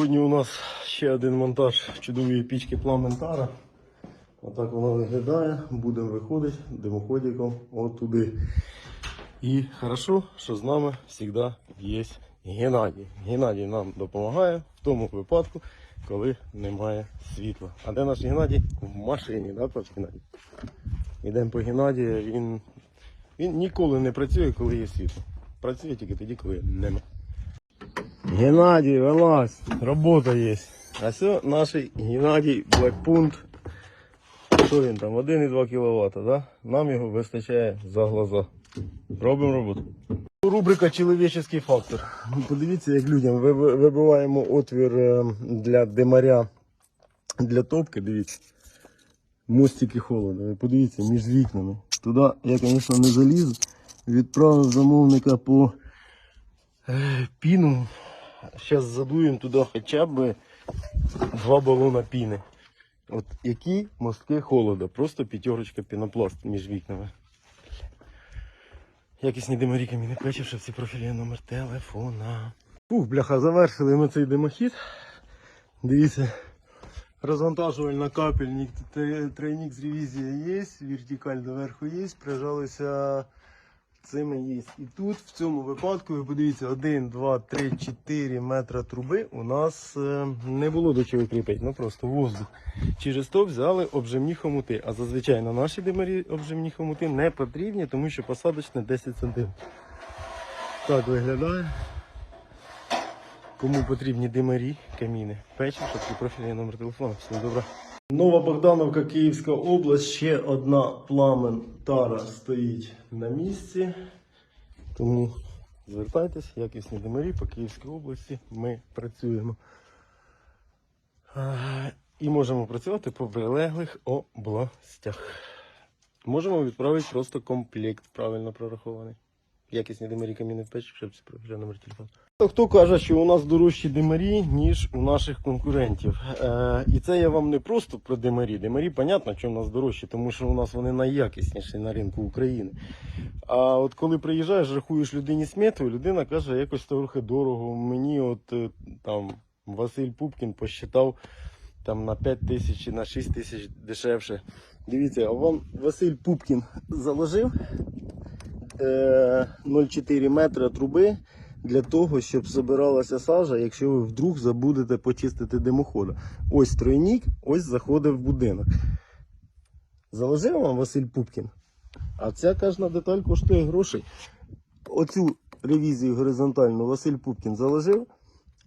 Сьогодні у нас ще один монтаж чудової пічки Пламентара. Отак вона виглядає. Будемо виходити димоходиком отуди. І хорошо, що з нами завжди є Геннадій. Геннадій нам допомагає в тому випадку, коли немає світла. А де наш Геннадій? В машині, да, Геннадій? Йдемо по Геннадію, він, він ніколи не працює, коли є світло. Працює тільки тоді, коли немає. Геннадій, вилазь, робота є. А все наш Геннадій Блекпункт. Що він там? 1,2 кВт, да? Нам його вистачає за глаза. Робимо роботу. Рубрика Чоловічий фактор. Подивіться, як людям Ви- ви- вибиваємо отвір е, для димаря для топки. Дивіться. Мостики холоду. Ви Подивіться, між вікнами. Туди я, звісно, не залізу. Відправив замовника по е, піну. Зараз задуємо туди хоча б два балона піни. От які мостки холода. Просто п'ятерочка пінопласт між вікнами. Якісні димарі каміни печі, що всі профілі номер телефона. Ух, бляха, завершили ми цей димохід. Дивіться, розвантажувальна капельник, тройник з ревізії є, вертикаль доверху є, прижалися цими є. І тут в цьому випадку, ви подивіться, 1, 2, 3, 4 метра труби у нас е, не було до чого кріпити, ну просто воздух. Через то взяли обжимні хомути. А зазвичай на наші димарі обжимні хомути не потрібні, тому що посадочне 10 см. Так виглядає. Кому потрібні димарі, каміни, печі, щоб профільний номер телефону. Всім добре. Нова Богдановка, Київська область. Ще одна пламен тара стоїть на місці. Тому звертайтесь, якісні димарі по Київській області. Ми працюємо. І можемо працювати по прилеглих областях. Можемо відправити просто комплект правильно прорахований. Якісні димарі каміни в печі, щоб це номер телефону. Хто каже, що у нас дорожчі димарі, ніж у наших конкурентів. Е, і це я вам не просто про димарі. Димарі, понятно, що у нас дорожчі, тому що у нас вони найякісніші на ринку України. А от коли приїжджаєш, рахуєш людині смету, людина каже, якось трохи дорого. Мені от е, там Василь Пупкін посчитав там на 5 тисяч чи на 6 тисяч дешевше. Дивіться, а вам Василь Пупкін заложив 0,4 метра труби для того, щоб збиралася сажа, якщо ви вдруг забудете почистити димохода. Ось тройник, ось заходить в будинок. Заложив вам Василь Пупкін. А ця кожна деталь коштує грошей. Оцю ревізію горизонтальну Василь Пупкін заложив,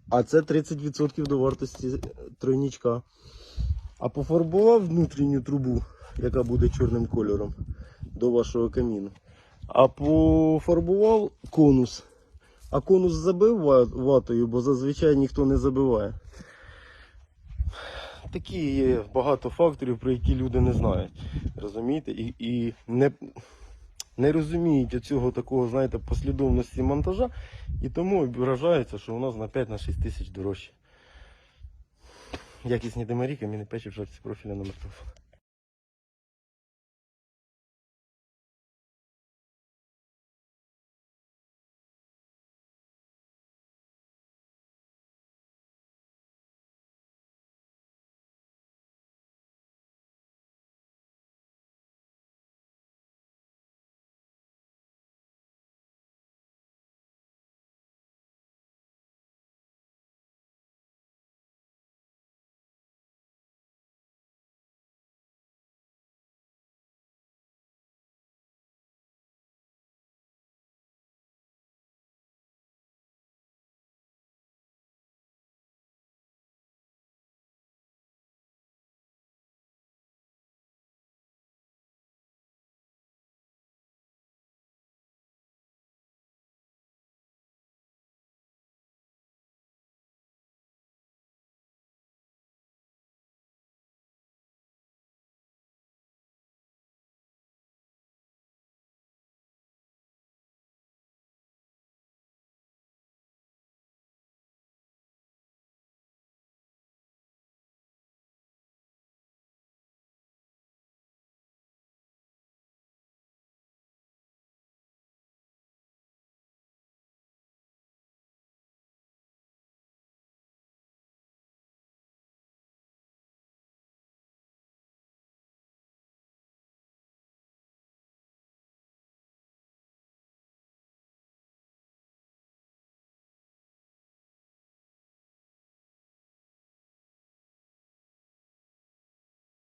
а це 30% до вартості е, тройничка. А пофарбував внутрішню трубу, яка буде чорним кольором до вашого каміну. А пофарбував конус. А конус забив ватою, бо зазвичай ніхто не забиває. Такі є багато факторів, про які люди не знають. Розумієте? І, і не, не розуміють цього такого, знаєте, послідовності монтажа, і тому вражаються, що у нас на 5-6 тисяч дорожче. Якісні демарі, каміни печі в шапці профіля номер телефону.